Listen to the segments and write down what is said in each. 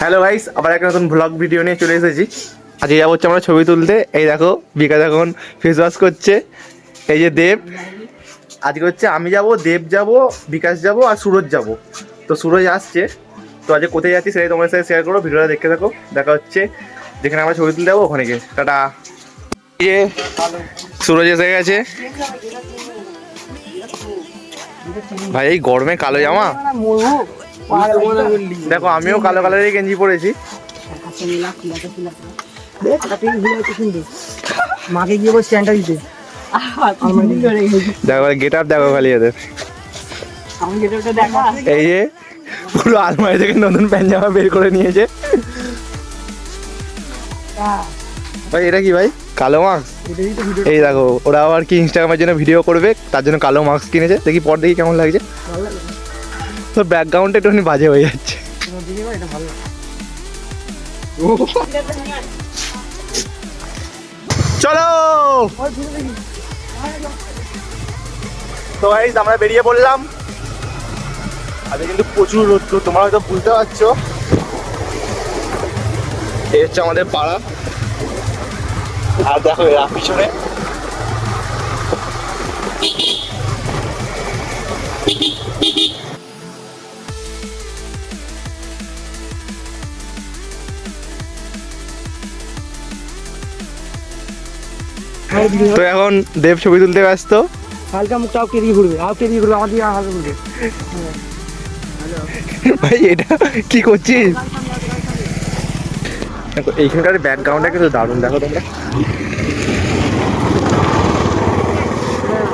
Hello guys, আবার একটা নতুন ব্লগ ভিডিও নিয়ে চলে এসেছি। আজকে যাব হচ্ছে আমরা ছবি তুলতে। এই দেখো, বিকাশ এখন ফেস ওয়াশ করছে। এই যে দেব। আজকে হচ্ছে আমি যাব, দেব যাব, বিকাশ যাব আর সুরজ যাব। তো সুরজ আসছে। তো আজকে কোথায় যাচ্ছি সেটাই তোমার সাথে শেয়ার করো ভিডিওটা দেখতে থাকো। দেখা হচ্ছে। যেখানে আমরা ছবি তুলতে যাব, ওখানে গিয়ে। টাটা। সুরজ এসে গেছে। ভাই, এই গরমে কালো জামা? দেখো আমিও কালো কালারের গেঞ্জি পরেছি। মাকে গিয়ে বল স্ট্যান্ডটা দিতে। দেখো গেট আপ দেখো খালি এদের। এই যে পুরো আলমারি থেকে নতুন প্যান্ট জামা বের করে নিয়েছে। ভাই এটা কি ভাই? কালো মাস্ক? এই দেখো ওরা আবার কি ইনস্টাগ্রামের জন্য ভিডিও করবে তার জন্য কালো মাস্ক কিনেছে। দেখি পর দেখি কেমন লাগছে। ভালো লাগে তো ব্যাকগ্রাউন্ডটা একটুখানি বাজে হয়ে যাচ্ছে। চলো। তো গাইজ আমরা বেরিয়ে পড়লাম। আজকে কিন্তু প্রচুর রোদ তোমরা হয়তো বুঝতে পারছ। এই হচ্ছে আমাদের পাড়া। আর দেখো এরা পিছনে। তো এখন দেব ছবি তুলতে ব্যস্ত। হালকা মুখটা মুখটাও কেরিয়ে ঘুরবে। আও কেরিয়ে ঘুরবে আমার দিকে হালকা ঘুরবে। ভাই এটা কি করছিস? দেখো এইখানকার ব্যাকগ্রাউন্ডটা কিন্তু দারুণ দেখো তোমরা।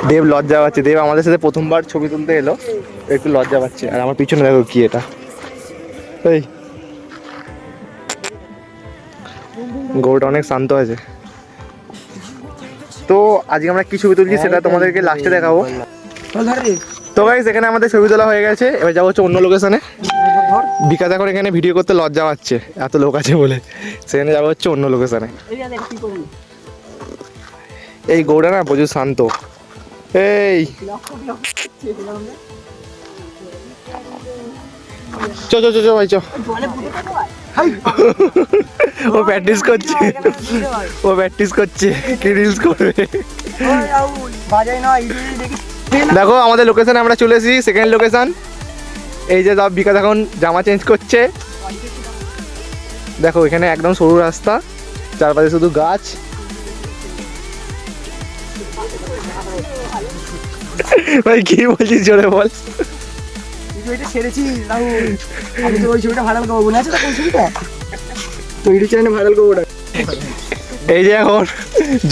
দেব লজ্জা পাচ্ছে। দেব আমাদের সাথে প্রথমবার ছবি তুলতে এলো। একটু লজ্জা পাচ্ছে। আর আমার পিছনে দেখো কি এটা। এই। গরুটা অনেক শান্ত আছে তো আজকে আমরা কি ছবি তুলছি সেটা তোমাদেরকে লাস্টে দেখাবো। চল ধর। রে তো গাইস এখানে আমাদের ছবি তোলা হয়ে গেছে। এবার যাব হচ্ছে অন্য লোকেশনে বিকাশ এখন এখানে ভিডিও করতে লজ্জা পাচ্ছে। এত লোক আছে বলে। সেখানে যাব হচ্ছে অন্য লোকেশনে এই গৌড়া না প্রচুর শান্ত। এই। চ চ চ ভাই, চ। ও প্র্যাকটিস করছে। ও প্র্যাকটিস করছে। কি রিলস করবে? দেখি, আমাদের লোকেশনে আমরা চলে এসেছি সেকেন্ড লোকেশন এই যে সব বিকাশ এখন জামা চেঞ্জ করছে। দেখো, এখানে একদম সরু রাস্তা, চারপাশে শুধু গাছ। ভাই, কি বলছিস, জোরে বল। ছবিটা ছেড়েছি, রাহুল। আমি তো ওই ছবিটা ভাইরাল করব, মনে আছে তো কোন ছবিটা? তো ইউটিউব চ্যানেলে ভাইরাল করব ওটা এই যে এখন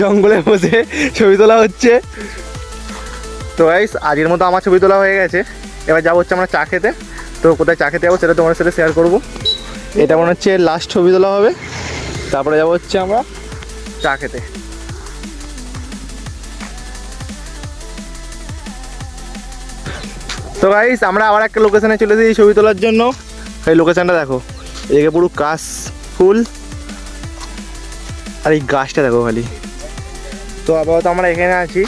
জঙ্গলে বসে ছবি তোলা হচ্ছে। তো গাইস আজকের মতো আমার ছবি তোলা হয়ে গেছে। এবার যাব হচ্ছে আমরা চা খেতে। তো কোথায় চা খেতে যাব সেটা তোমার সাথে শেয়ার করব। এটা মনে হচ্ছে লাস্ট ছবি তোলা হবে। তারপরে যাব হচ্ছে আমরা চা খেতে। তো গাইস আমরা আবার একটা লোকেশনে চলে এসেছি ছবি তোলার জন্য। এই লোকেশনটা দেখো। এদিকে পুরো কাশ ফুল। আর এই গাছটা দেখো খালি। তো আপাতত আমরা এখানে আছি।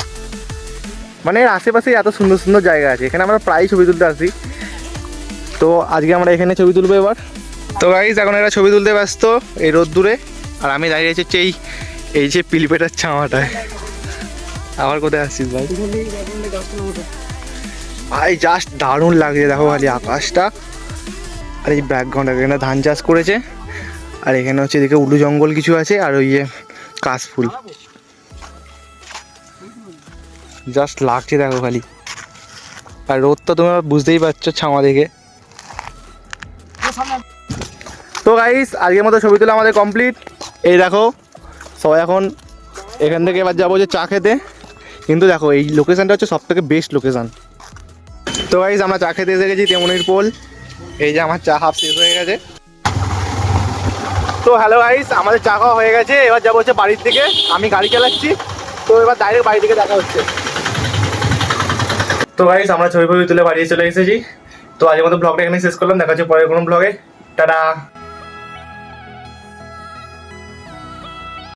মানে আশেপাশে এত সুন্দর সুন্দর জায়গা আছে। এখানে আমরা প্রায়ই ছবি তুলতে আসি। তো আজকে আমরা এখানে ছবি তুলবো এবার। তো গাইজ এখন এরা ছবি তুলতে ব্যস্ত এই রোদ্দুরে। আর আমি দাঁড়িয়ে আছি হচ্ছে এই এই যে পিলিপেটার ছামাটায় আবার কোথায় আসছিস ভাই? ভাই জাস্ট দারুণ লাগছে। দেখো খালি আকাশটা, আর এই ব্যাকগ্রাউন্ড এখানে ধান চাষ করেছে। আর এখানে হচ্ছে এদিকে উলু জঙ্গল কিছু আছে, আর ওই কাশফুল জাস্ট লাগছে দেখো খালি। আর রোদটা তোমরা বুঝতেই পারছ ছামা দেখে। তো গাইস আজকের মতো ছবি তোলা আমাদের কমপ্লিট এই দেখো, সবাই এখন এখান থেকে এবার যাব যে চা খেতে। কিন্তু দেখো, এই লোকেশানটা হচ্ছে সব থেকে বেস্ট লোকেশন তো গাইজ আমরা চা খেতে এসে গেছি তেমনির পোল এই যে আমার চা হাফ শেষ হয়ে গেছে। তো হ্যালো গাইজ আমাদের চা খাওয়া হয়ে গেছে। এবার যাব হচ্ছে বাড়ির থেকে আমি গাড়ি চালাচ্ছি। তো এবার ডাইরেক্ট বাড়ি থেকে দেখা হচ্ছে। তো গাইজ আমরা ছবি ফবি তুলে বাড়িয়ে চলে এসেছি। তো আজকের মতো ব্লগটা এখানে শেষ করলাম। দেখা হচ্ছে পরের কোনো ব্লগে টাটা।